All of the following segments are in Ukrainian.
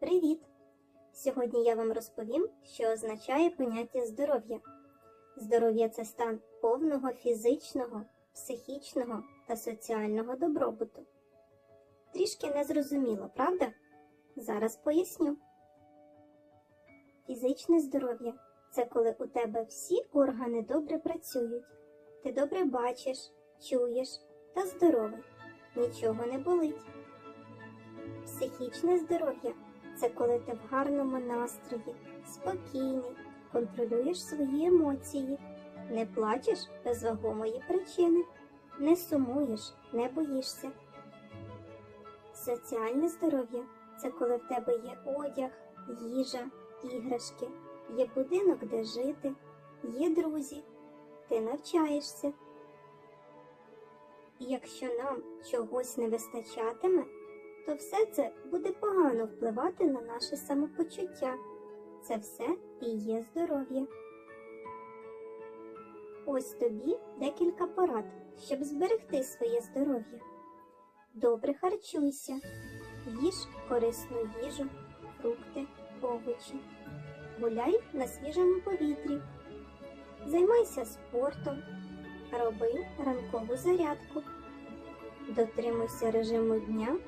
Привіт! Сьогодні я вам розповім, що означає поняття здоров'я. Здоров'я це стан повного фізичного, психічного та соціального добробуту. Трішки незрозуміло, правда? Зараз поясню. Фізичне здоров'я це коли у тебе всі органи добре працюють. Ти добре бачиш, чуєш та здоровий, нічого не болить. Психічне здоров'я це коли ти в гарному настрої, спокійний, контролюєш свої емоції, не плачеш без вагомої причини, не сумуєш, не боїшся. Соціальне здоров'я це коли в тебе є одяг, їжа, іграшки, є будинок, де жити, є друзі, ти навчаєшся. І якщо нам чогось не вистачатиме, то все це буде погано впливати на наше самопочуття. Це все і є здоров'я. Ось тобі декілька порад, щоб зберегти своє здоров'я. Добре харчуйся, їж корисну їжу, фрукти, овочі, гуляй на свіжому повітрі, займайся спортом, роби ранкову зарядку, дотримуйся режиму дня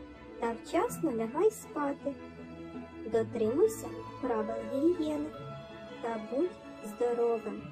та вчасно лягай спати. Дотримуйся правил гігієни та будь здоровим.